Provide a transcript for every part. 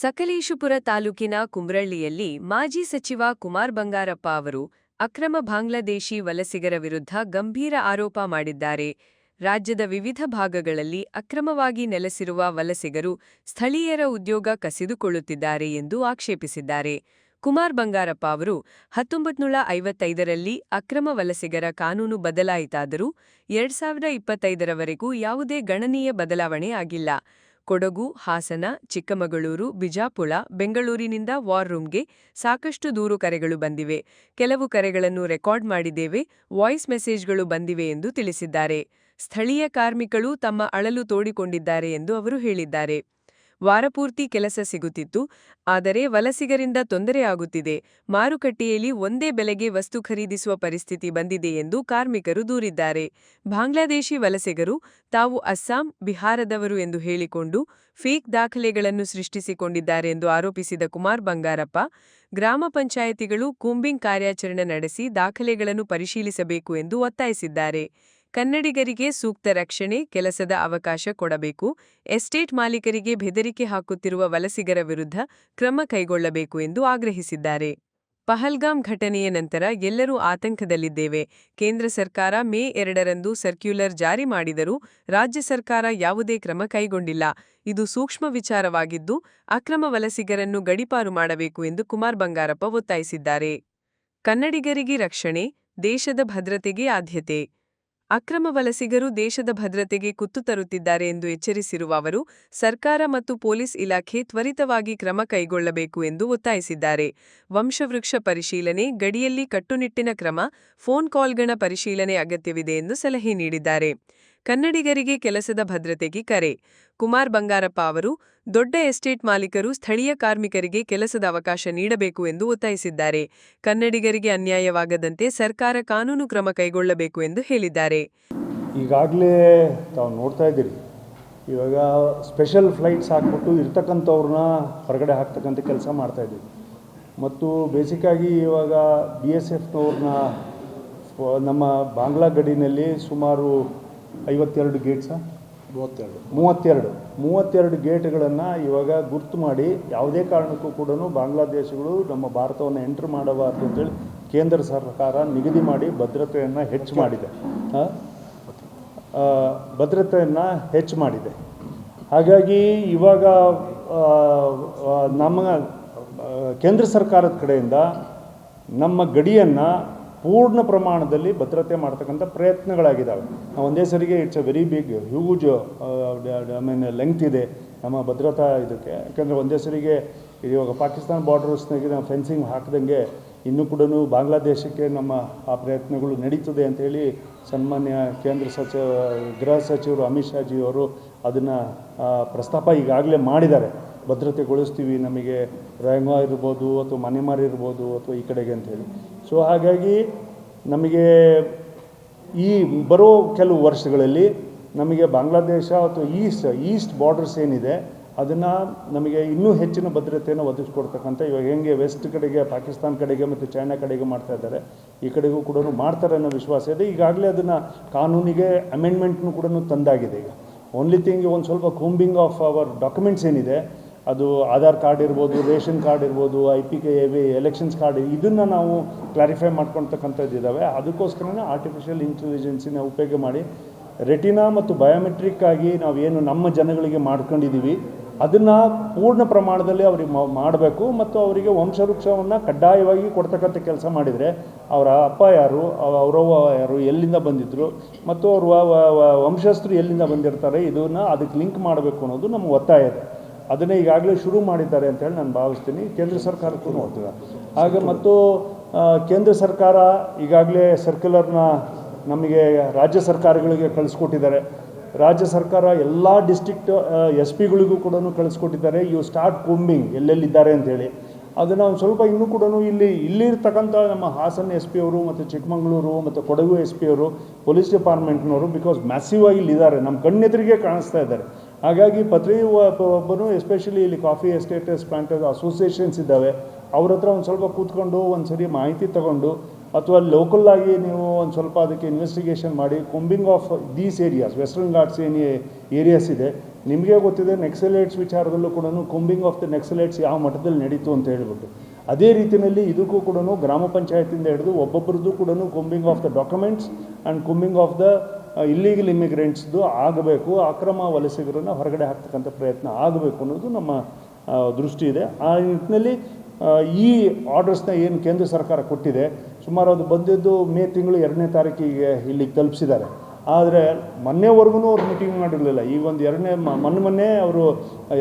ಸಕಲೇಶುಪುರ ತಾಲೂಕಿನ ಕುಂಬ್ರಳ್ಳಿಯಲ್ಲಿ ಮಾಜಿ ಸಚಿವ ಕುಮಾರ್ ಬಂಗಾರಪ್ಪ ಅವರು ಅಕ್ರಮ ಬಾಂಗ್ಲಾದೇಶಿ ವಲಸಿಗರ ವಿರುದ್ಧ ಗಂಭೀರ ಆರೋಪ ಮಾಡಿದ್ದಾರೆ. ರಾಜ್ಯದ ವಿವಿಧ ಭಾಗಗಳಲ್ಲಿ ಅಕ್ರಮವಾಗಿ ನೆಲೆಸಿರುವ ವಲಸಿಗರು ಸ್ಥಳೀಯರ ಉದ್ಯೋಗ ಕಸಿದುಕೊಳ್ಳುತ್ತಿದ್ದಾರೆ ಎಂದು ಆಕ್ಷೇಪಿಸಿದ್ದಾರೆ. ಕುಮಾರ್ ಬಂಗಾರಪ್ಪ ಅವರು ಹತ್ತೊಂಬತ್ನೂರ ಐವತ್ತೈದರಲ್ಲಿ ಅಕ್ರಮ ವಲಸಿಗರ ಕಾನೂನು ಬದಲಾಯಿತಾದರೂ ಎರಡ್ ಸಾವಿರದ ಇಪ್ಪತ್ತೈದರವರೆಗೂ ಯಾವುದೇ ಗಣನೀಯ ಬದಲಾವಣೆ ಆಗಿಲ್ಲ. ಕೊಡಗು, ಹಾಸನ, ಚಿಕ್ಕಮಗಳೂರು, ಬಿಜಾಪುರ, ಬೆಂಗಳೂರಿನಿಂದ ವಾರ್ ರೂಮ್ಗೆ ಸಾಕಷ್ಟು ದೂರು ಕರೆಗಳು ಬಂದಿವೆ. ಕೆಲವು ಕರೆಗಳನ್ನು ರೆಕಾರ್ಡ್ ಮಾಡಿದ್ದೇವೆ, ವಾಯ್ಸ್ ಮೆಸೇಜ್ಗಳು ಬಂದಿವೆ ಎಂದು ತಿಳಿಸಿದ್ದಾರೆ. ಸ್ಥಳೀಯ ಕಾರ್ಮಿಕಳು ತಮ್ಮ ಅಳಲು ತೋಡಿಕೊಂಡಿದ್ದಾರೆ ಎಂದು ಅವರು ಹೇಳಿದ್ದಾರೆ. ವಾರಪೂರ್ತಿ ಕೆಲಸ ಸಿಗುತ್ತಿತ್ತು, ಆದರೆ ವಲಸಿಗರಿಂದ ತೊಂದರೆಯಾಗುತ್ತಿದೆ ಮಾರುಕಟ್ಟೆಯಲ್ಲಿ ಒಂದೇ ಬೆಲೆಗೆ ವಸ್ತು ಖರೀದಿಸುವ ಪರಿಸ್ಥಿತಿ ಬಂದಿದೆ ಎಂದು ಕಾರ್ಮಿಕರು ದೂರಿದ್ದಾರೆ. ಬಾಂಗ್ಲಾದೇಶಿ ವಲಸಿಗರು ತಾವು ಅಸ್ಸಾಂ, ಬಿಹಾರದವರು ಎಂದು ಹೇಳಿಕೊಂಡು ಫೇಕ್ ದಾಖಲೆಗಳನ್ನು ಸೃಷ್ಟಿಸಿಕೊಂಡಿದ್ದಾರೆ ಎಂದು ಆರೋಪಿಸಿದ ಕುಮಾರ್ ಬಂಗಾರಪ್ಪ, ಗ್ರಾಮ ಪಂಚಾಯಿತಿಗಳು ಕೂಂಬಿಂಗ್ ಕಾರ್ಯಾಚರಣೆ ನಡೆಸಿ ದಾಖಲೆಗಳನ್ನು ಪರಿಶೀಲಿಸಬೇಕು ಎಂದು ಒತ್ತಾಯಿಸಿದ್ದಾರೆ. ಕನ್ನಡಿಗರಿಗೆ ಸೂಕ್ತ ರಕ್ಷಣೆ, ಕೆಲಸದ ಅವಕಾಶ ಕೊಡಬೇಕು. ಎಸ್ಟೇಟ್ ಮಾಲೀಕರಿಗೆ ಬೆದರಿಕೆ ಹಾಕುತ್ತಿರುವ ವಲಸಿಗರ ವಿರುದ್ಧ ಕ್ರಮ ಕೈಗೊಳ್ಳಬೇಕು ಎಂದು ಆಗ್ರಹಿಸಿದ್ದಾರೆ. ಪಹಲ್ಗಾಮ್ ಘಟನೆಯ ನಂತರ ಎಲ್ಲರೂ ಆತಂಕದಲ್ಲಿದ್ದೇವೆ. ಕೇಂದ್ರ ಸರ್ಕಾರ ಮೇ ಎರಡರಂದು ಸರ್ಕ್ಯುಲರ್ ಜಾರಿ ಮಾಡಿದರೂ ರಾಜ್ಯ ಸರ್ಕಾರ ಯಾವುದೇ ಕ್ರಮ ಕೈಗೊಂಡಿಲ್ಲ. ಇದು ಸೂಕ್ಷ್ಮ ವಿಚಾರವಾಗಿದ್ದು, ಅಕ್ರಮ ವಲಸಿಗರನ್ನು ಗಡಿಪಾರು ಮಾಡಬೇಕು ಎಂದು ಕುಮಾರ್ ಬಂಗಾರಪ್ಪ ಒತ್ತಾಯಿಸಿದ್ದಾರೆ. ಕನ್ನಡಿಗರಿಗೆ ರಕ್ಷಣೆ, ದೇಶದ ಭದ್ರತೆಗೆ ಆದ್ಯತೆ. ಅಕ್ರಮ ವಲಸಿಗರು ದೇಶದ ಭದ್ರತೆಗೆ ಕುತ್ತು ತರುತ್ತಿದ್ದಾರೆ ಎಂದು ಎಚ್ಚರಿಸಿರುವ ಅವರು, ಸರ್ಕಾರ ಮತ್ತು ಪೊಲೀಸ್ ಇಲಾಖೆ ತ್ವರಿತವಾಗಿ ಕ್ರಮ ಕೈಗೊಳ್ಳಬೇಕು ಎಂದು ಒತ್ತಾಯಿಸಿದ್ದಾರೆ. ವಂಶವೃಕ್ಷ ಪರಿಶೀಲನೆ, ಗಡಿಯಲ್ಲಿ ಕಟ್ಟುನಿಟ್ಟಿನ ಕ್ರಮ, ಫೋನ್ ಕಾಲ್ಗಳ ಪರಿಶೀಲನೆ ಅಗತ್ಯವಿದೆ ಎಂದು ಸಲಹೆ ನೀಡಿದ್ದಾರೆ. ಕನ್ನಡಿಗರಿಗೆ ಕೆಲಸದ ಭದ್ರತೆಗೆ ಕರೆ. ಕುಮಾರ್ ಬಂಗಾರಪ್ಪ ಅವರು, ದೊಡ್ಡ ಎಸ್ಟೇಟ್ ಮಾಲೀಕರು ಸ್ಥಳೀಯ ಕಾರ್ಮಿಕರಿಗೆ ಕೆಲಸದ ಅವಕಾಶ ನೀಡಬೇಕು ಎಂದು ಒತ್ತಾಯಿಸಿದ್ದಾರೆ. ಕನ್ನಡಿಗರಿಗೆ ಅನ್ಯಾಯವಾಗದಂತೆ ಸರ್ಕಾರ ಕಾನೂನು ಕ್ರಮ ಕೈಗೊಳ್ಳಬೇಕು ಎಂದು ಹೇಳಿದ್ದಾರೆ. ಈಗಾಗಲೇ ತಾವು ನೋಡ್ತಾ ಇದ್ದೀರಿ. ಇವಾಗ ಸ್ಪೆಷಲ್ ಫ್ಲೈಟ್ಸ್ ಹಾಕ್ಬಿಟ್ಟು ಇರ್ತಕ್ಕಂಥವ್ರನ್ನ ಹೊರಗಡೆ ಹಾಕ್ತಕ್ಕಂಥ ಕೆಲಸ ಮಾಡ್ತಾ ಇದ್ದೀವಿ. ಮತ್ತು ಬೇಸಿಕ್ಕಾಗಿ ಇವಾಗ ಬಿ ಎಸ್ ಎಫ್ನವ್ರನ್ನ, ನಮ್ಮ ಬಾಂಗ್ಲಾ ಗಡಿನಲ್ಲಿ ಸುಮಾರು ಐವತ್ತೆರಡು ಗೇಟ್ಸಾ ಮೂವತ್ತೆರಡು. ಮೂವತ್ತೆರಡು. ಮೂವತ್ತೆರಡು ಗೇಟ್ಗಳನ್ನು ಇವಾಗ ಗುರ್ತು ಮಾಡಿ ಯಾವುದೇ ಕಾರಣಕ್ಕೂ ಕೂಡ ಬಾಂಗ್ಲಾದೇಶಗಳು ನಮ್ಮ ಭಾರತವನ್ನು ಎಂಟ್ರ್ ಮಾಡಬಾರ್ದು ಅಂತೇಳಿ ಕೇಂದ್ರ ಸರ್ಕಾರ ನಿಗದಿ ಮಾಡಿ ಭದ್ರತೆಯನ್ನು ಹೆಚ್ಚು ಮಾಡಿದೆ. ಭದ್ರತೆಯನ್ನು ಹೆಚ್ಚು ಮಾಡಿದೆ. ಹಾಗಾಗಿ ಇವಾಗ ನಮ್ಮ ಕೇಂದ್ರ ಸರ್ಕಾರದ ಕಡೆಯಿಂದ ನಮ್ಮ ಗಡಿಯನ್ನು ಪೂರ್ಣ ಪ್ರಮಾಣದಲ್ಲಿ ಭದ್ರತೆ ಮಾಡ್ತಕ್ಕಂಥ ಪ್ರಯತ್ನಗಳಾಗಿದ್ದಾವೆ ಒಂದೇ ಸರಿಗೆ it's a very big huge I mean length ಇದೆ ನಮ್ಮ ಭದ್ರತಾ ಇದಕ್ಕೆ. ಯಾಕಂದರೆ ಒಂದೇ ಸರಿಗೆ ಇವಾಗ ಪಾಕಿಸ್ತಾನ ಬಾರ್ಡರ್ಸ್ನಾಗೆ ನಾವು ಫೆನ್ಸಿಂಗ್ ಹಾಕಿದಂಗೆ ಇನ್ನೂ ಕೂಡ ಬಾಂಗ್ಲಾದೇಶಕ್ಕೆ ನಮ್ಮ ಆ ಪ್ರಯತ್ನಗಳು ನಡೀತದೆ ಅಂತೇಳಿ ಸನ್ಮಾನ್ಯ ಕೇಂದ್ರ ಸಚಿವ ಗೃಹ ಸಚಿವರು ಅಮಿತ್ ಶಾಜಿ ಅವರು ಅದನ್ನು ಪ್ರಸ್ತಾಪ ಈಗಾಗಲೇ ಮಾಡಿದ್ದಾರೆ. ಭದ್ರತೆಗೊಳಿಸ್ತೀವಿ, ನಮಗೆ ರಂಗ ಇರ್ಬೋದು ಅಥವಾ ಮನೆಮಾರಿ ಇರ್ಬೋದು ಅಥವಾ ಈ ಕಡೆಗೆ ಅಂತೇಳಿ ಸೊ ಹಾಗಾಗಿ ನಮಗೆ ಈ ಬರೋ ಕೆಲವು ವರ್ಷಗಳಲ್ಲಿ ನಮಗೆ ಬಾಂಗ್ಲಾದೇಶ ಅಥವಾ ಈಸ್ಟ್ ಈಸ್ಟ್ ಬಾರ್ಡರ್ಸ್ ಏನಿದೆ, ಅದನ್ನು ನಮಗೆ ಇನ್ನೂ ಹೆಚ್ಚಿನ ಭದ್ರತೆಯನ್ನು ಒದಗಿಸ್ಕೊಡ್ತಕ್ಕಂಥ, ಇವಾಗ ಹೆಂಗೆ ವೆಸ್ಟ್ ಕಡೆಗೆ ಪಾಕಿಸ್ತಾನ ಕಡೆಗೆ ಮತ್ತು ಚೈನಾ ಕಡೆಗೆ ಮಾಡ್ತಾ ಇದ್ದಾರೆ, ಈ ಕಡೆಗೂ ಕೂಡ ಮಾಡ್ತಾರೆ ಅನ್ನೋ ವಿಶ್ವಾಸ ಇದೆ. ಈಗಾಗಲೇ ಅದನ್ನು ಕಾನೂನಿಗೆ ಅಮೆಂಡ್ಮೆಂಟ್ನು ಕೂಡ ತಂದಾಗಿದೆ ಈಗ. ಓನ್ಲಿ ಥಿಂಗ್ ಒಂದು ಸ್ವಲ್ಪ ಕೂಂಬಿಂಗ್ ಆಫ್ ಅವರ್ ಡಾಕ್ಯುಮೆಂಟ್ಸ್ ಏನಿದೆ ಅದು ಆಧಾರ್ ಕಾರ್ಡ್ ಇರ್ಬೋದು, ರೇಷನ್ ಕಾರ್ಡ್ ಇರ್ಬೋದು I P K A V elections card ಇದನ್ನು ನಾವು ಕ್ಲಾರಿಫೈ ಮಾಡ್ಕೊಳ್ತಕ್ಕಂಥದ್ದು ಇದ್ದಾವೆ ಅದಕ್ಕೋಸ್ಕರನೇ ಆರ್ಟಿಫಿಷಿಯಲ್ ಇಂಟೆಲಿಜೆನ್ಸಿನ ಉಪಯೋಗ ಮಾಡಿ ರೆಟಿನಾ ಮತ್ತು ಬಯೋಮೆಟ್ರಿಕ್ ಆಗಿ ನಾವೇನು ನಮ್ಮ ಜನಗಳಿಗೆ ಮಾಡ್ಕೊಂಡಿದ್ದೀವಿ ಅದನ್ನು ಪೂರ್ಣ ಪ್ರಮಾಣದಲ್ಲಿ ಅವ್ರಿಗೆ ಮಾಡಬೇಕು ಮತ್ತು ಅವರಿಗೆ ವಂಶವೃಕ್ಷವನ್ನು ಕಡ್ಡಾಯವಾಗಿ ಕೊಡ್ತಕ್ಕಂಥ ಕೆಲಸ ಮಾಡಿದರೆ ಅವರ ಅಪ್ಪ ಯಾರು, ಅವ- ಅವರವ್ವ ಯಾರು, ಎಲ್ಲಿಂದ ಬಂದಿದ್ದರು ಮತ್ತು ಅವ್ರ ವಂಶಸ್ಥರು ಎಲ್ಲಿಂದ ಬಂದಿರ್ತಾರೆ, ಇದನ್ನು ಅದಕ್ಕೆ ಲಿಂಕ್ ಮಾಡಬೇಕು ಅನ್ನೋದು ನಮ್ಮ ಒತ್ತಾಯ. ಇದೆ ಅದನ್ನೇ ಈಗಾಗಲೇ ಶುರು ಮಾಡಿದ್ದಾರೆ ಅಂತೇಳಿ ನಾನು ಭಾವಿಸ್ತೀನಿ. ಕೇಂದ್ರ ಸರ್ಕಾರಕ್ಕೂ ನೋಡ್ತೀವಿ. ಹಾಗೆ ಮತ್ತು ಕೇಂದ್ರ ಸರ್ಕಾರ ಈಗಾಗಲೇ ಸರ್ಕ್ಯುಲರ್ನ ನಮಗೆ ರಾಜ್ಯ ಸರ್ಕಾರಗಳಿಗೆ ಕಳಿಸ್ಕೊಟ್ಟಿದ್ದಾರೆ. ರಾಜ್ಯ ಸರ್ಕಾರ ಎಲ್ಲ ಡಿಸ್ಟಿಕ್ಟ್ ಎಸ್ ಪಿಗಳಿಗೂ ಕೂಡ ಕಳಿಸ್ಕೊಟ್ಟಿದ್ದಾರೆ. ಯು ಸ್ಟಾರ್ಟ್ ಕುಂಬಿಂಗ್ ಎಲ್ಲೆಲ್ಲಿದ್ದಾರೆ ಅಂತೇಳಿ ಅದನ್ನು ಒಂದು ಸ್ವಲ್ಪ ಇನ್ನೂ ಕೂಡ ಇಲ್ಲಿ, ಇಲ್ಲಿರ್ತಕ್ಕಂಥ ನಮ್ಮ ಹಾಸನ ಎಸ್ ಪಿ ಅವರು ಮತ್ತು ಚಿಕ್ಕಮಗಳೂರು ಮತ್ತು ಕೊಡಗು ಎಸ್ ಪಿ ಅವರು ಪೊಲೀಸ್ ಡಿಪಾರ್ಟ್ಮೆಂಟ್ನವರು ಬಿಕಾಸ್ ಮ್ಯಾಸಿವ್ ಆಗಿ ಇಲ್ಲಿದ್ದಾರೆ. ನಮ್ಮ ಕಣ್ಣೆದುರಿಗೆ ಕಾಣಿಸ್ತಾ ಇದ್ದಾರೆ. ಹಾಗಾಗಿ ಪದವಿ ಒಬ್ಬನು ಎಸ್ಪೆಷಲಿ ಇಲ್ಲಿ ಕಾಫಿ ಎಸ್ಟೇಟಸ್ ಪ್ಲಾಂಟರ್ ಅಸೋಸಿಯೇಷನ್ಸ್ ಇದ್ದಾವೆ, ಅವ್ರ ಹತ್ರ ಒಂದು ಸ್ವಲ್ಪ ಕೂತ್ಕೊಂಡು ಒಂದು ಸರಿ ಮಾಹಿತಿ ತಗೊಂಡು ಅಥವಾ ಲೋಕಲ್ ಆಗಿ ನೀವು ಒಂದು ಸ್ವಲ್ಪ ಅದಕ್ಕೆ ಇನ್ವೆಸ್ಟಿಗೇಷನ್ ಮಾಡಿ combing of these areas Western Ghats ಏನು ಏರಿಯಾಸ್ ಇದೆ, ನಿಮಗೆ ಗೊತ್ತಿದೆ ನೆಕ್ಸಲೈಟ್ಸ್ ವಿಚಾರದಲ್ಲೂ ಕೂಡ ಕುಂಬಿಂಗ್ ಆಫ್ ದ ನೆಕ್ಸಲೈಟ್ಸ್ ಯಾವ ಮಟ್ಟದಲ್ಲಿ ನಡೀತು ಅಂತ ಹೇಳ್ಬಿಟ್ಟು. ಅದೇ ರೀತಿಯಲ್ಲಿ ಇದಕ್ಕೂ ಕೂಡ ಗ್ರಾಮ ಪಂಚಾಯತಿಂದ ಹಿಡಿದು ಒಬ್ಬೊಬ್ಬರದ್ದು ಕೂಡ combing of the documents and combing of the illegal ಇಮಿಗ್ರೆಂಟ್ಸ್ದು ಆಗಬೇಕು, ಅಕ್ರಮ ವಲಸಿಗರನ್ನು ಹೊರಗಡೆ ಹಾಕ್ತಕ್ಕಂಥ ಪ್ರಯತ್ನ ಆಗಬೇಕು ಅನ್ನೋದು ನಮ್ಮ ದೃಷ್ಟಿ ಇದೆ. ಆ ನಿಟ್ಟಿನಲ್ಲಿ ಈ ಆರ್ಡರ್ಸ್ನ ಏನು ಕೇಂದ್ರ ಸರ್ಕಾರ ಕೊಟ್ಟಿದೆ, ಸುಮಾರು ಅದು ಬಂದಿದ್ದು ಮೇ ತಿಂಗಳು ಎರಡನೇ ತಾರೀಕಿಗೆ ಇಲ್ಲಿಗೆ ತಲುಪಿಸಿದ್ದಾರೆ. ಆದರೆ ಮೊನ್ನೆವರೆಗೂ ಅವ್ರು ಮೀಟಿಂಗ್ ಮಾಡಿರಲಿಲ್ಲ. ಈ ಒಂದು ಎರಡನೇ ಮೊನ್ನೆ ಮೊನ್ನೆ ಅವರು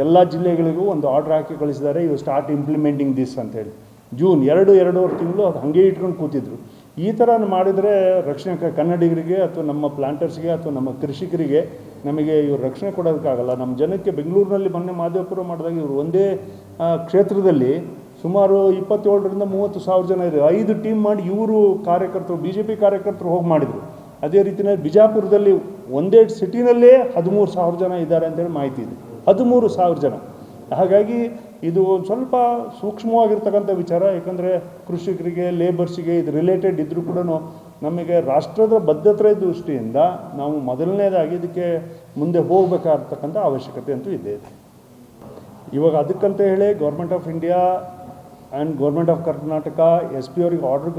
ಎಲ್ಲ ಜಿಲ್ಲೆಗಳಿಗೂ ಒಂದು ಆರ್ಡರ್ ಹಾಕಿ ಕಳಿಸಿದ್ದಾರೆ. ಇವು ಸ್ಟಾರ್ಟ್ ಇಂಪ್ಲಿಮೆಂಟಿಂಗ್ ದಿಸ್ ಅಂತೇಳಿ. ಜೂನ್ ಎರಡು, ಎರಡೂವರೆ ತಿಂಗಳು ಅದು ಹಾಗೆ ಇಟ್ಕೊಂಡು ಕೂತಿದ್ರು. ಈ ಥರ ಮಾಡಿದರೆ ರಕ್ಷಣೆ ಕನ್ನಡಿಗರಿಗೆ ಅಥವಾ ನಮ್ಮ ಪ್ಲಾಂಟರ್ಸ್ಗೆ ಅಥವಾ ನಮ್ಮ ಕೃಷಿಕರಿಗೆ ನಮಗೆ ಇವರು ರಕ್ಷಣೆ ಕೊಡೋದಕ್ಕಾಗಲ್ಲ. ನಮ್ಮ ಜನಕ್ಕೆ ಬೆಂಗಳೂರಿನಲ್ಲಿ ಮೊನ್ನೆ ಮಾದೇವಪುರ ಮಾಡಿದಾಗ ಇವರು ಒಂದೇ ಕ್ಷೇತ್ರದಲ್ಲಿ ಸುಮಾರು ಇಪ್ಪತ್ತೇಳರಿಂದ ಮೂವತ್ತು ಸಾವಿರ ಜನ ಇದೆ ಐದು ಟೀಮ್ ಮಾಡಿ ಇವರು ಕಾರ್ಯಕರ್ತರು ಬಿ ಜೆ ಪಿ ಕಾರ್ಯಕರ್ತರು ಹೋಗಿ ಮಾಡಿದರು. ಅದೇ ರೀತಿಯಲ್ಲಿ ಬಿಜಾಪುರದಲ್ಲಿ ಒಂದೇ ಸಿಟಿನಲ್ಲೇ ಹದಿಮೂರು ಸಾವಿರ ಜನ ಇದ್ದಾರೆ ಅಂತೇಳಿ ಮಾಹಿತಿ ಇದೆ. ಹದಿಮೂರು ಸಾವಿರ ಜನ. ಹಾಗಾಗಿ ಇದು ಒಂದು ಸ್ವಲ್ಪ ಸೂಕ್ಷ್ಮವಾಗಿರ್ತಕ್ಕಂಥ ವಿಚಾರ, ಯಾಕಂದರೆ ಕೃಷಿಕರಿಗೆ ಲೇಬರ್ಸಿಗೆ ಇದು ರಿಲೇಟೆಡ್ ಇದ್ದರೂ ಕೂಡ ನಮಗೆ ರಾಷ್ಟ್ರದ ಬದ್ಧತೆ ದೃಷ್ಟಿಯಿಂದ ನಾವು ಮೊದಲನೇದಾಗಿ ಇದಕ್ಕೆ ಮುಂದೆ ಹೋಗಬೇಕಾಗಿರ್ತಕ್ಕಂಥ ಅವಶ್ಯಕತೆ ಅಂತೂ ಇದೆ ಇವಾಗ ಅದಕ್ಕಂತ ಹೇಳಿ government of India and government of Karnataka S P ಅವ್ರಿಗೆ ಆರ್ಡ್ರ್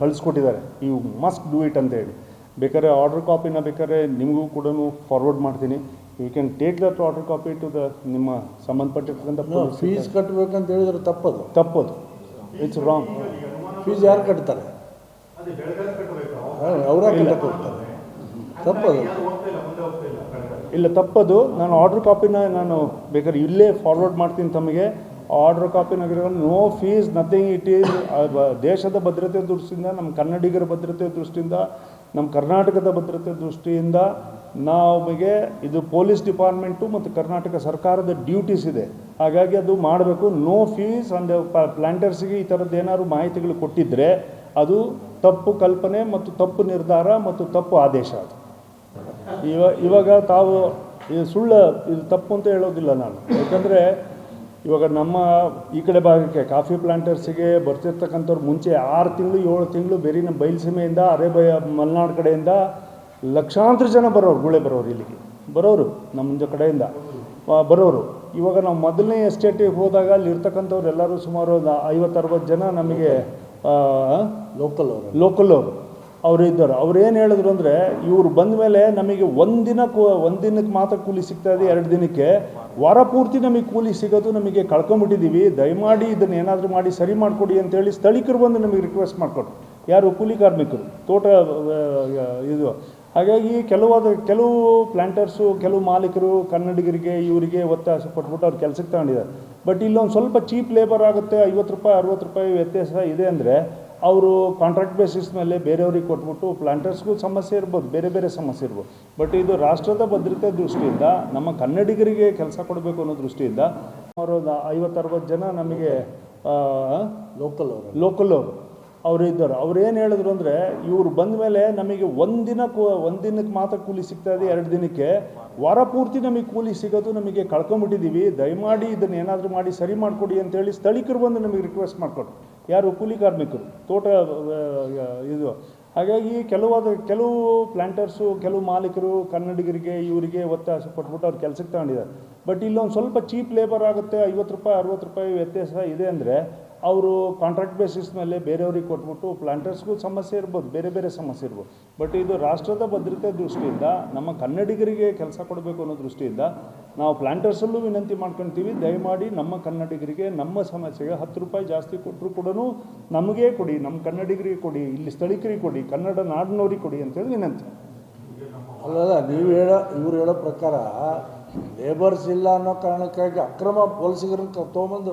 ಕಳಿಸ್ಕೊಟ್ಟಿದ್ದಾರೆ. ಯು ಮಸ್ಟ್ ಡೂ ಇಟ್ ಅಂತ ಹೇಳಿ. ಬೇಕಾದ್ರೆ ಆರ್ಡರ್ ಕಾಪಿನ ಬೇಕಾದ್ರೆ ನಿಮಗೂ ಕೂಡ ಫಾರ್ವರ್ಡ್ ಮಾಡ್ತೀನಿ. You can take that order copy to the ನಿಮ್ಮ ಸಂಬಂಧಪಟ್ಟಿರ್ತಕ್ಕಂಥ ಫೀಸ್ ಕಟ್ಟಬೇಕಂತ ಹೇಳಿದ್ರೆ ತಪ್ಪದು. ತಪ್ಪದು. ಇಟ್ಸ್ ರಾಂಗ್ ಫೀಸ್ ಯಾರು ಕಟ್ತಾರೆ? ಅವರೇ ಕಟ್ಟಕ್ಕೆ ಹೋಗ್ತಾರೆ ತಪ್ಪದು. ಇಲ್ಲ ತಪ್ಪದು. ನಾನು ಆರ್ಡ್ರ್ ಕಾಪಿನ ನಾನು ಬೇಕಾದ್ರೆ ಇಲ್ಲೇ ಫಾರ್ವರ್ಡ್ ಮಾಡ್ತೀನಿ ತಮಗೆ. Order ಕಾಪಿನ no fees nothing it is ದೇಶದ ಭದ್ರತೆ ದೃಷ್ಟಿಯಿಂದ ನಮ್ಮ ಕನ್ನಡಿಗರ ಭದ್ರತೆ ದೃಷ್ಟಿಯಿಂದ ನಮ್ಮ ಕರ್ನಾಟಕದ ಭದ್ರತೆ ದೃಷ್ಟಿಯಿಂದ ನಮಗೆ ಇದು ಪೊಲೀಸ್ ಡಿಪಾರ್ಟ್ಮೆಂಟು ಮತ್ತು ಕರ್ನಾಟಕ ಸರ್ಕಾರದ ಡ್ಯೂಟೀಸ್ ಇದೆ. ಹಾಗಾಗಿ ಅದು ಮಾಡಬೇಕು. ನೋ ಫೀಸ್ ಅಂಡ್ ಪ್ಲ್ಯಾಂಟರ್ಸ್ಗೆ ಈ ಥರದ್ದು ಏನಾದ್ರು ಮಾಹಿತಿಗಳು ಕೊಟ್ಟಿದ್ದರೆ ಅದು ತಪ್ಪು ಕಲ್ಪನೆ ಮತ್ತು ತಪ್ಪು ನಿರ್ಧಾರ ಮತ್ತು ತಪ್ಪು ಆದೇಶ ಅದು. ಇವ, ಇವಾಗ ತಾವು ಇದು ಸುಳ್ಳು, ಇದು ತಪ್ಪು ಅಂತ ಹೇಳೋದಿಲ್ಲ ನಾನು. ಯಾಕಂದರೆ ಇವಾಗ ನಮ್ಮ ಈ ಕಡೆ ಭಾಗಕ್ಕೆ ಕಾಫಿ ಪ್ಲಾಂಟರ್ಸಿಗೆ ಬರ್ತಿರ್ತಕ್ಕಂಥವ್ರು ಮುಂಚೆ ಆರು ತಿಂಗಳು, ಏಳು ತಿಂಗಳು ಬೇರೆ ನಮ್ಮ ಬಯಲುಸೀಮೆಯಿಂದ ಅರೇಬಯ ಮಲೆನಾಡು ಕಡೆಯಿಂದ ಲಕ್ಷಾಂತರ ಜನ ಬರೋರು ಗುಳೆ ಬರೋರು ಇಲ್ಲಿಗೆ. ಬರೋರು ನಮ್ಮ ಕಡೆಯಿಂದ. ಬರೋರು. ಇವಾಗ ನಾವು ಮೊದಲನೇ ಎಸ್ಟೇಟಿಗೆ ಹೋದಾಗ ಅಲ್ಲಿ ಇರ್ತಕ್ಕಂಥವ್ರು ಎಲ್ಲರೂ ಸುಮಾರು ಒಂದು ಐವತ್ತು ಅರವತ್ತು ಜನ ನಮಗೆ ಲೋಕಲ್ ಅವರು. ಲೋಕಲ್ ಅವರು. ಅವರು ಇದ್ದಾರೆ. ಅವ್ರು ಏನು ಹೇಳಿದ್ರು ಅಂದರೆ ಇವರು ಬಂದ ಮೇಲೆ ನಮಗೆ ಒಂದಿನ ಕೂ ಒಂದಿನಕ್ಕೆ ಮಾತ್ರ ಕೂಲಿ ಸಿಗ್ತಾ ಇದೆ ಎರಡು ದಿನಕ್ಕೆ. ವಾರ ಪೂರ್ತಿ ನಮಗೆ ಕೂಲಿ ಸಿಗೋದು ನಮಗೆ ಕಳ್ಕೊಂಬಿಟ್ಟಿದ್ದೀವಿ ದಯಮಾಡಿ ಇದನ್ನು ಏನಾದರೂ ಮಾಡಿ ಸರಿ ಮಾಡಿಕೊಡಿ ಅಂತೇಳಿ ಸ್ಥಳೀಕರು ಬಂದು ನಮಗೆ ರಿಕ್ವೆಸ್ಟ್ ಮಾಡಿಕೊಟ್ರು. ಯಾರು ಕೂಲಿ ಕಾರ್ಮಿಕರು ತೋಟ ಇದು ಹಾಗಾಗಿ ಕೆಲವಾದ ಕೆಲವು ಪ್ಲ್ಯಾಂಟರ್ಸು ಕೆಲವು ಮಾಲೀಕರು ಕನ್ನಡಿಗರಿಗೆ ಇವರಿಗೆ ಒತ್ತಾಸ ಕೊಟ್ಬಿಟ್ಟು ಅವ್ರು ಕೆಲಸಕ್ಕೆ ತಗೊಂಡಿದ್ದಾರೆ. ಬಟ್ ಇಲ್ಲೊಂದು ಸ್ವಲ್ಪ ಚೀಪ್ ಲೇಬರ್ ಆಗುತ್ತೆ ಐವತ್ತು ರೂಪಾಯಿ ಅರುವತ್ತು ರೂಪಾಯಿ ವ್ಯತ್ಯಾಸ ಇದೆ ಅಂದರೆ ಅವರು ಕಾಂಟ್ರಾಕ್ಟ್ ಬೇಸಿಸ್ ಮೇಲೆ ಬೇರೆಯವ್ರಿಗೆ ಕೊಟ್ಬಿಟ್ಟು ಪ್ಲಾಂಟರ್ಸ್ಗೂ ಸಮಸ್ಯೆ ಇರ್ಬೋದು ಬೇರೆ ಬೇರೆ ಸಮಸ್ಯೆ ಇರ್ಬೋದು. ಬಟ್ ಇದು ರಾಷ್ಟ್ರದ ಭದ್ರತೆ ದೃಷ್ಟಿಯಿಂದ ನಮ್ಮ ಕನ್ನಡಿಗರಿಗೆ ಕೆಲಸ ಕೊಡಬೇಕು ಅನ್ನೋ ದೃಷ್ಟಿಯಿಂದ ಅವರು ಒಂದು ಐವತ್ತು ಅರವತ್ತು ಜನ ನಮಗೆ ಲೋಕಲ್ ಅವರು. ಲೋಕಲ್ ಅವರು. ಅವ್ರು ಇದ್ದರು. ಅವ್ರು ಏನು ಹೇಳಿದ್ರು ಅಂದರೆ, ಇವರು ಬಂದ ಮೇಲೆ ನಮಗೆ ಒಂದಿನ ಕೂ ಒಂದಿನಕ್ಕೆ ಮಾತ್ರ ಕೂಲಿ ಸಿಗ್ತಾ ಇದೆ, ಎರಡು ದಿನಕ್ಕೆ. ವಾರ ಪೂರ್ತಿ ನಮಗೆ ಕೂಲಿ ಸಿಗೋದು ನಮಗೆ ಕಳ್ಕೊಂಬಿಟ್ಟಿದ್ದೀವಿ ದಯಮಾಡಿ ಇದನ್ನು ಏನಾದರೂ ಮಾಡಿ ಸರಿ ಮಾಡಿಕೊಡಿ ಅಂತೇಳಿ ಸ್ಥಳೀಕರು ಬಂದು ನಮಗೆ ರಿಕ್ವೆಸ್ಟ್ ಮಾಡಿಕೊಟ್ರು. ಯಾರು ಕೂಲಿ ಕಾರ್ಮಿಕರು, ತೋಟ ಇದು. ಹಾಗಾಗಿ ಕೆಲವಾದ, ಕೆಲವು ಪ್ಲ್ಯಾಂಟರ್ಸು ಕೆಲವು ಮಾಲೀಕರು, ಕನ್ನಡಿಗರಿಗೆ, ಇವರಿಗೆ ಒತ್ತಾಸ ಕೊಟ್ಬಿಟ್ಟು ಅವ್ರು ಕೆಲಸಕ್ಕೆ ತಗೊಂಡಿದ್ದಾರೆ. ಬಟ್ ಇಲ್ಲೊಂದು ಸ್ವಲ್ಪ ಚೀಪ್ ಲೇಬರ್ ಆಗುತ್ತೆ, ಐವತ್ತು ರೂಪಾಯಿ, ಅರುವತ್ತು ರೂಪಾಯಿ ವ್ಯತ್ಯಾಸ ಇದೆ ಅಂದರೆ ಅವರು ಕಾಂಟ್ರಾಕ್ಟ್ ಬೇಸಿಸ್ ಮೇಲೆ ಬೇರೆಯವ್ರಿಗೆ ಕೊಟ್ಬಿಟ್ಟು ಪ್ಲಾಂಟರ್ಸ್ಗೂ ಸಮಸ್ಯೆ ಇರ್ಬೋದು, ಬೇರೆ ಬೇರೆ ಸಮಸ್ಯೆ ಇರ್ಬೋದು. ಬಟ್ ಇದು ರಾಷ್ಟ್ರದ ಭದ್ರತೆ ದೃಷ್ಟಿಯಿಂದ, ನಮ್ಮ ಕನ್ನಡಿಗರಿಗೆ ಕೆಲಸ ಕೊಡಬೇಕು ಅನ್ನೋ ದೃಷ್ಟಿಯಿಂದ ನಾವು ಪ್ಲಾಂಟರ್ಸಲ್ಲೂ ವಿನಂತಿ ಮಾಡ್ಕೊತೀವಿ, ದಯಮಾಡಿ ನಮ್ಮ ಕನ್ನಡಿಗರಿಗೆ ನಮ್ಮ ಸಮಸ್ಯೆಗೆ ಹತ್ತು ರೂಪಾಯಿ ಜಾಸ್ತಿ ಕೊಟ್ಟರು ಕೂಡ ನಮಗೇ ಕೊಡಿ ನಮ್ಮ ಕನ್ನಡಿಗರಿಗೆ ಕೊಡಿ, ಇಲ್ಲಿ ಸ್ಥಳೀಕರಿಗೆ ಕೊಡಿ, ಕನ್ನಡ ನಾಡಿನವ್ರಿಗೆ ಕೊಡಿ ಅಂತೇಳಿ ವಿನಂತಿ. ಅಲ್ಲದ ನೀವು ಹೇಳೋ, ಇವ್ರು ಹೇಳೋ ಪ್ರಕಾರ ಲೇಬರ್ಸ್ ಇಲ್ಲ ಅನ್ನೋ ಕಾರಣಕ್ಕಾಗಿ ಅಕ್ರಮ ಪೊಲೀಸಿಗರನ್ನು ತಗೊಂಬಂದು ತೊಗೊಂಬಂದು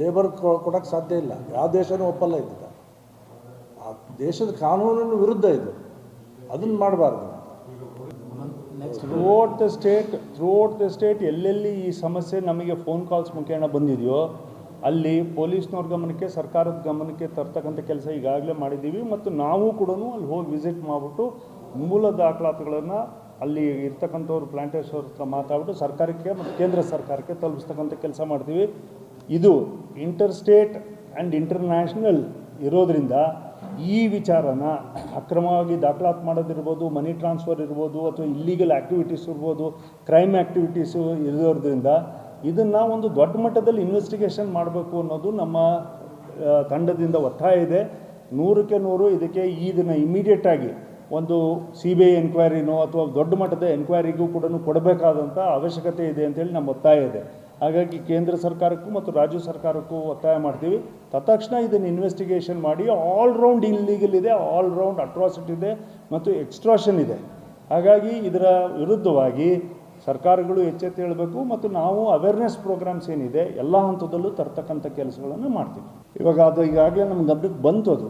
ಲೇಬರ್ ಕೊಡೋಕ್ಕೆ ಸಾಧ್ಯ ಇಲ್ಲ. ಯಾವ ದೇಶನೂ ಒಪ್ಪಲ್ಲ ಇದ್ದ ಆ ದೇಶದ ಕಾನೂನಿನ ವಿರುದ್ಧ ಇದು. ಅದನ್ನು ಮಾಡಬಾರ್ದು. Throughout the state throughout the state ಎಲ್ಲೆಲ್ಲಿ ಈ ಸಮಸ್ಯೆ ನಮಗೆ ಫೋನ್ ಕಾಲ್ಸ್ ಮುಖೇನ ಬಂದಿದೆಯೋ, ಅಲ್ಲಿ ಪೊಲೀಸ್ನವ್ರ ಗಮನಕ್ಕೆ, ಸರ್ಕಾರದ ಗಮನಕ್ಕೆ ತರ್ತಕ್ಕಂಥ ಕೆಲಸ ಈಗಾಗಲೇ ಮಾಡಿದ್ದೀವಿ ಮತ್ತು ನಾವು ಕೂಡ ಅಲ್ಲಿ ಹೋಗಿ ವಿಸಿಟ್ ಮಾಡಿಬಿಟ್ಟು ಮೂಲ ದಾಖಲಾತಿಗಳನ್ನು ಅಲ್ಲಿ ಇರ್ತಕ್ಕಂಥವ್ರು ಪ್ಲಾಂಟೇಶ್ ಅವ್ರ ಹತ್ರ ಮಾತಾಡ್ಬಿಟ್ಟು ಸರ್ಕಾರಕ್ಕೆ ಮತ್ತು ಕೇಂದ್ರ ಸರ್ಕಾರಕ್ಕೆ ತಲುಪಿಸ್ತಕ್ಕಂಥ ಕೆಲಸ ಮಾಡ್ತೀವಿ. ಇದು ಇಂಟರ್ ಸ್ಟೇಟ್ ಆ್ಯಂಡ್ ಇಂಟರ್ನ್ಯಾಷನಲ್ ಇರೋದರಿಂದ ಈ ವಿಚಾರನ ಅಕ್ರಮವಾಗಿ ದಾಖಲಾತಿ ಮಾಡೋದಿರ್ಬೋದು ಮನಿ ಟ್ರಾನ್ಸ್ಫರ್ ಇರ್ಬೋದು ಅಥವಾ ಇಲ್ಲೀಗಲ್ ಆ್ಯಕ್ಟಿವಿಟೀಸ್ ಇರ್ಬೋದು ಕ್ರೈಮ್ ಆ್ಯಕ್ಟಿವಿಟೀಸು ಇರೋದ್ರಿಂದ ಇದನ್ನು ಒಂದು ದೊಡ್ಡ ಮಟ್ಟದಲ್ಲಿ ಇನ್ವೆಸ್ಟಿಗೇಷನ್ ಮಾಡಬೇಕು ಅನ್ನೋದು ನಮ್ಮ ತಂಡದಿಂದ ಒತ್ತಾಯ ಇದೆ. ನೂರಕ್ಕೆ ನೂರು ಇದಕ್ಕೆ ಇದನ್ನು ಇಮಿಡಿಯೇಟಾಗಿ ಒಂದು ಸಿ ಬಿ ಐ ಎನ್ಕ್ವೈರಿನೋ ಅಥವಾ ದೊಡ್ಡ ಮಟ್ಟದ ಎನ್ಕ್ವೈರಿಗೂ ಕೂಡ ಕೊಡಬೇಕಾದಂಥ ಅವಶ್ಯಕತೆ ಇದೆ ಅಂತೇಳಿ ನಮ್ಮ ಒತ್ತಾಯ ಇದೆ. ಹಾಗಾಗಿ ಕೇಂದ್ರ ಸರ್ಕಾರಕ್ಕೂ ಮತ್ತು ರಾಜ್ಯ ಸರ್ಕಾರಕ್ಕೂ ಒತ್ತಾಯ ಮಾಡ್ತೀವಿ. ತತ್ಕ್ಷಣ ಇದನ್ನು ಇನ್ವೆಸ್ಟಿಗೇಷನ್ ಮಾಡಿ ಆಲ್ ರೌಂಡ್ ಇಲ್ಲೀಗಲ್ ಇದೆ ಆಲ್ ರೌಂಡ್ ಅಟ್ರಾಸಿಟಿ ಇದೆ ಮತ್ತು ಎಕ್ಸ್ಟ್ರಾಷನ್ ಇದೆ. ಹಾಗಾಗಿ ಇದರ ವಿರುದ್ಧವಾಗಿ ಸರ್ಕಾರಗಳು ಎಚ್ಚೆತ್ತೇಳಬೇಕು ಮತ್ತು ನಾವು ಅವೇರ್ನೆಸ್ ಪ್ರೋಗ್ರಾಮ್ಸ್ ಏನಿದೆ, ಎಲ್ಲ ಹಂತದಲ್ಲೂ ತರ್ತಕ್ಕಂಥ ಕೆಲಸಗಳನ್ನು ಮಾಡ್ತೀವಿ. ಇವಾಗ ಅದು ಈಗಾಗಲೇ ನಮ್ಮ ಗಮನಕ್ಕೆ ಬಂತು ಅದು.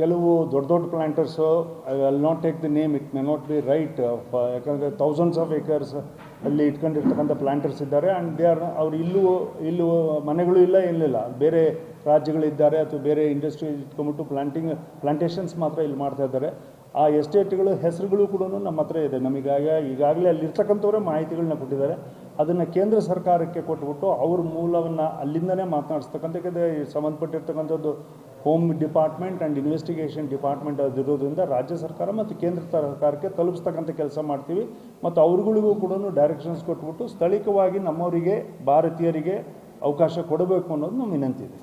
ಕೆಲವು ದೊಡ್ಡ ದೊಡ್ಡ planters I will not take the name it may not be right ಯಾಕಂದರೆ ತೌಸಂಡ್ಸ್ ಆಫ್ ಏಕರ್ಸ್ ಅಲ್ಲಿ ಇಟ್ಕೊಂಡಿರ್ತಕ್ಕಂಥ ಪ್ಲಾಂಟರ್ಸ್ ಇದ್ದಾರೆ ಆ್ಯಂಡ್ ದೇ ಆರ್ ಅವ್ರು ಇಲ್ಲೂ ಇಲ್ಲೂ ಮನೆಗಳು ಇಲ್ಲ, ಇಲ್ಲಿಲ್ಲ. ಬೇರೆ ರಾಜ್ಯಗಳಿದ್ದಾರೆ ಅಥವಾ ಬೇರೆ ಇಂಡಸ್ಟ್ರಿ ಇಟ್ಕೊಂಬಿಟ್ಟು ಪ್ಲಾಂಟಿಂಗ್ ಪ್ಲಾಂಟೇಷನ್ಸ್ ಮಾತ್ರ ಇಲ್ಲಿ ಮಾಡ್ತಾ ಇದ್ದಾರೆ. ಆ ಎಸ್ಟೇಟ್ಗಳು ಹೆಸರುಗಳು ಕೂಡ ನಮ್ಮ ಹತ್ರ ಇದೆ. ನಮಗಾಗ ಈಗಾಗಲೇ ಅಲ್ಲಿರ್ತಕ್ಕಂಥವರೇ ಮಾಹಿತಿಗಳನ್ನ ಕೊಟ್ಟಿದ್ದಾರೆ. ಅದನ್ನು ಕೇಂದ್ರ ಸರ್ಕಾರಕ್ಕೆ ಕೊಟ್ಬಿಟ್ಟು ಅವ್ರ ಮೂಲವನ್ನು ಅಲ್ಲಿಂದನೇ ಮಾತನಾಡಿಸ್ತಕ್ಕಂಥ, ಯಾಕಂದರೆ ಸಂಬಂಧಪಟ್ಟಿರ್ತಕ್ಕಂಥದ್ದು home department and investigation department ಅದಿರೋದ್ರಿಂದ ರಾಜ್ಯ ಸರ್ಕಾರ ಮತ್ತು ಕೇಂದ್ರ ಸರ್ಕಾರಕ್ಕೆ ತಲುಪಿಸ್ತಕ್ಕಂಥ ಕೆಲಸ ಮಾಡ್ತೀವಿ. ಮತ್ತು ಅವ್ರುಗಳಿಗೂ ಕೂಡ ಡೈರೆಕ್ಷನ್ಸ್ ಕೊಟ್ಬಿಟ್ಟು ಸ್ಥಳೀಯವಾಗಿ ನಮ್ಮವರಿಗೆ, ಭಾರತೀಯರಿಗೆ ಅವಕಾಶ ಕೊಡಬೇಕು ಅನ್ನೋದು ನಮ್ಮ ವಿನಂತಿ ಇದೆ.